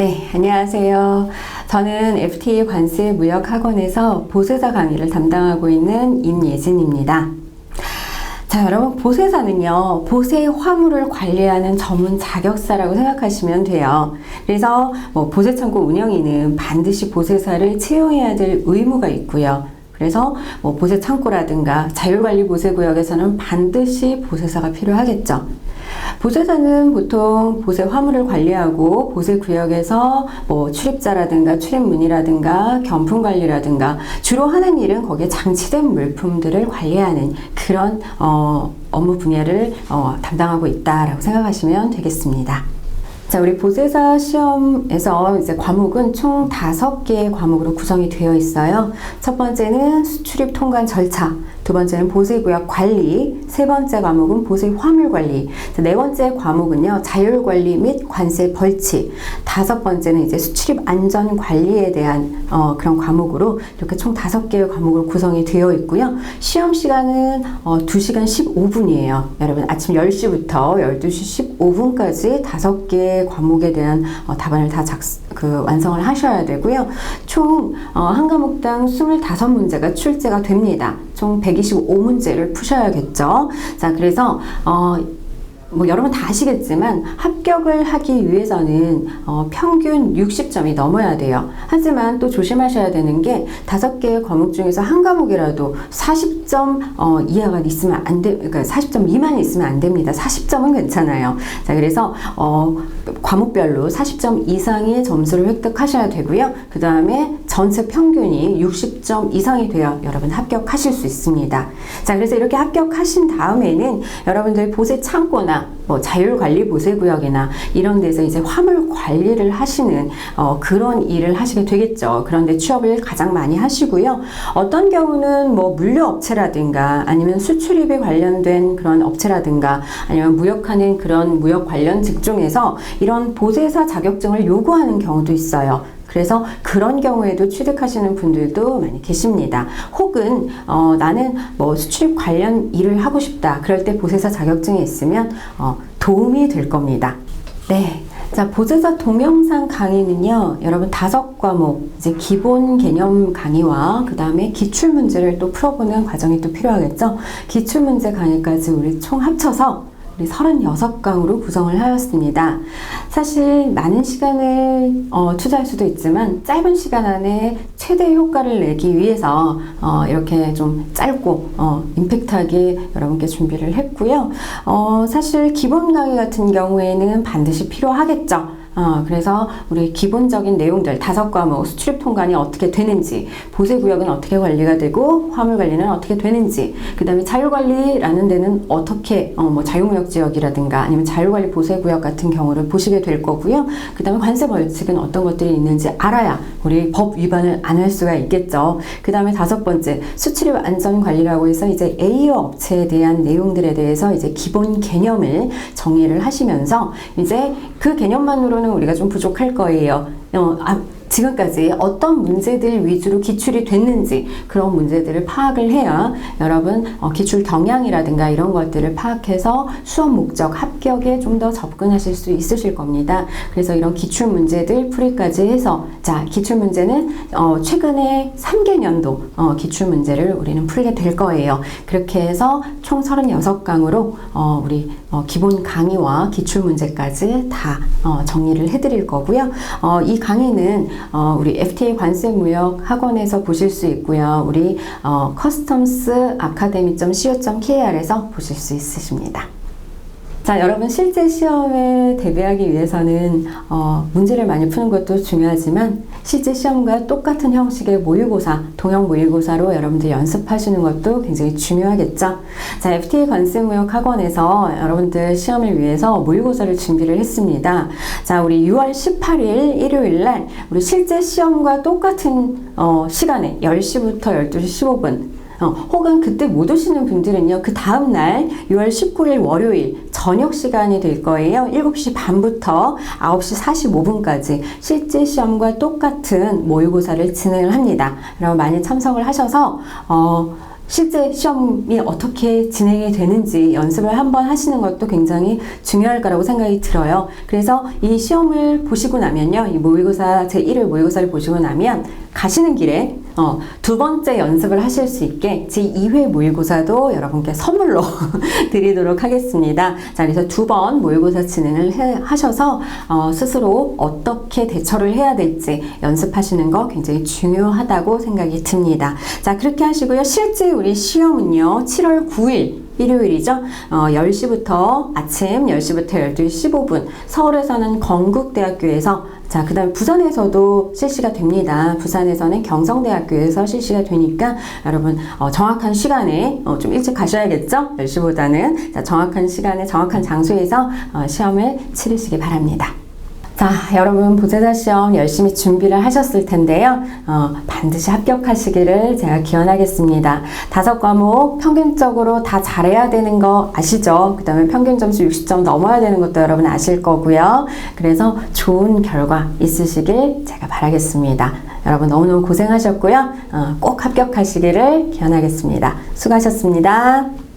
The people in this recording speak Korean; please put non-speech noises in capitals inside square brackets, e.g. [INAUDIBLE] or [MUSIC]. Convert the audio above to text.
네, 안녕하세요. 저는 FTA 관세 무역 학원에서 보세사 강의를 담당하고 있는 임예진입니다. 자, 여러분, 보세사는요, 보세 화물을 관리하는 전문 자격사라고 생각하시면 돼요. 그래서 뭐 보세 창고 운영인은 반드시 보세사를 채용해야 될 의무가 있고요. 그래서 뭐 보세 창고라든가 자율관리 보세 구역에서는 반드시 보세사가 필요하겠죠. 보세사는 보통 보세 화물을 관리하고 보세 구역에서 뭐 출입자라든가 출입문이라든가 경품 관리라든가 주로 하는 일은 거기에 장치된 물품들을 관리하는 그런 어, 업무 분야를 어, 담당하고 있다라고 생각하시면 되겠습니다. 자, 우리 보세사 시험에서 이제 과목은 총 다섯 개의 과목으로 구성이 되어 있어요. 첫 번째는 수출입 통관 절차, 두 번째는 보세구역 관리, 세 번째 과목은 보세 화물 관리, 네 번째 과목은요 자율 관리 및 관세 벌칙, 다섯 번째는 이제 수출입 안전 관리에 대한 어, 그런 과목으로 이렇게 총 다섯 개의 과목으로 구성이 되어 있고요. 시험 시간은 어, 2시간 15분이에요. 여러분 아침 10시부터 12시 15분까지 다섯 개의 과목에 대한 어, 답안을 다 작, 그 완성을 하셔야 되고요. 총 어, 한 과목당 25문제가 출제가 됩니다. 총 125문제를 푸셔야겠죠. 자, 그래서 어, 뭐 여러분 다 아시겠지만 합격을 하기 위해서는 어, 평균 60점이 넘어야 돼요. 하지만 또 조심하셔야 되는 게 다섯 개의 과목 중에서 한 과목이라도 40점 어, 이하가 있으면 안 돼, 그러니까 40점 미만 있으면 안 됩니다. 40점은 괜찮아요. 자, 그래서 어, 과목별로 40점 이상의 점수를 획득하셔야 되고요. 그 다음에 전체 평균이 60점 이상이 돼야 여러분 합격하실 수 있습니다. 자, 그래서 이렇게 합격하신 다음에는 여러분들 보세 창고나 뭐 자율관리 보세구역이나 이런 데서 이제 화물 관리를 하시는 어, 그런 일을 하시게 되겠죠. 그런데 취업을 가장 많이 하시고요. 어떤 경우는 뭐 물류업체라든가 아니면 수출입에 관련된 그런 업체라든가 아니면 무역하는 그런 무역 관련 직종에서 이런 보세사 자격증을 요구하는 경우도 있어요. 그래서 그런 경우에도 취득하시는 분들도 많이 계십니다. 혹은 어, 나는 뭐 수출입 관련 일을 하고 싶다. 그럴 때 보세사 자격증이 있으면 어, 도움이 될 겁니다. 네. 자, 보세사 동영상 강의는요, 여러분 다섯 과목, 이제 기본 개념 강의와 그 다음에 기출문제를 또 풀어보는 과정이 또 필요하겠죠? 기출문제 강의까지 우리 총 합쳐서 우리 36강으로 구성을 하였습니다. 사실 많은 시간을 어, 투자할 수도 있지만 짧은 시간 안에 최대 효과를 내기 위해서 어, 이렇게 좀 짧고 어, 임팩트하게 여러분께 준비를 했고요. 어, 사실 기본 강의 같은 경우에는 반드시 필요하겠죠. 어, 그래서 우리 기본적인 내용들 다섯 과목 수출입 통관이 어떻게 되는지 보세 구역은 어떻게 관리가 되고 화물 관리는 어떻게 되는지 그 다음에 자율 관리라는 데는 어떻게 어, 뭐 자유무역 지역이라든가 아니면 자율 관리 보세 구역 같은 경우를 보시게 될 거고요. 그 다음에 관세 벌칙은 어떤 것들이 있는지 알아야 우리 법 위반을 안 할 수가 있겠죠. 그 다음에 다섯 번째 수출입 안전 관리라고 해서 이제 A어 업체에 대한 내용들에 대해서 이제 기본 개념을 정의를 하시면서 이제 그 개념만으로 는 우리가 좀 부족할 거예요. 어, 아, 지금까지 어떤 문제들 위주로 기출이 됐는지 그런 문제들을 파악을 해야 여러분 어, 기출 경향이라든가 이런 것들을 파악해서 수업 목적 합격에 좀 더 접근하실 수 있으실 겁니다. 그래서 이런 기출 문제들 풀이까지 해서 자 기출 문제는 어, 최근에 3개년도 어, 기출 문제를 우리는 풀게 될 거예요. 그렇게 해서 총 36강으로 어, 우리 어, 기본 강의와 기출 문제까지 다 어, 정리를 해드릴 거고요. 어, 이 강의는 어, 우리 FTA 관세 무역 학원에서 보실 수 있고요. 우리 어, 커스텀스 아카데미.co.kr에서 보실 수 있으십니다. 자, 여러분 실제 시험에 대비하기 위해서는 어, 문제를 많이 푸는 것도 중요하지만 실제 시험과 똑같은 형식의 모의고사, 동형 모의고사로 여러분들 연습하시는 것도 굉장히 중요하겠죠. 자, FTA 관세무역 학원에서 여러분들 시험을 위해서 모의고사를 준비를 했습니다. 자, 우리 6월 18일 일요일 날 우리 실제 시험과 똑같은 어, 시간에 10시부터 12시 15분 어, 혹은 그때 못 오시는 분들은요, 그 다음날 6월 19일 월요일 저녁 시간이 될 거예요. 7시 반부터 9시 45분까지 실제 시험과 똑같은 모의고사를 진행을 합니다. 여러분 많이 참석을 하셔서, 어, 실제 시험이 어떻게 진행이 되는지 연습을 한번 하시는 것도 굉장히 중요할 거라고 생각이 들어요. 그래서 이 시험을 보시고 나면요. 이 모의고사 제1회 모의고사를 보시고 나면 가시는 길에 어, 두 번째 연습을 하실 수 있게 제2회 모의고사도 여러분께 선물로 [LAUGHS] 드리도록 하겠습니다. 자, 그래서 두 번 모의고사 진행을 해- 하셔서 어, 스스로 어떻게 대처를 해야 될지 연습하시는 거 굉장히 중요하다고 생각이 듭니다. 자, 그렇게 하시고요. 실제 우리 시험은요, 7월 9일 일요일이죠. 어, 10시부터 아침 10시부터 12시 15분 서울에서는 건국대학교에서 자, 그 다음 부산에서도 실시가 됩니다. 부산에서는 경성대학교에서 실시가 되니까 여러분 어, 정확한 시간에 어, 좀 일찍 가셔야겠죠? 10시보다는 자, 정확한 시간에 정확한 장소에서 어, 시험을 치르시기 바랍니다. 자, 여러분 보제자 시험 열심히 준비를 하셨을 텐데요. 어, 반드시 합격하시기를 제가 기원하겠습니다. 다섯 과목 평균적으로 다 잘해야 되는 거 아시죠? 그 다음에 평균 점수 60점 넘어야 되는 것도 여러분 아실 거고요. 그래서 좋은 결과 있으시길 제가 바라겠습니다. 여러분 너무너무 고생하셨고요. 어, 꼭 합격하시기를 기원하겠습니다. 수고하셨습니다.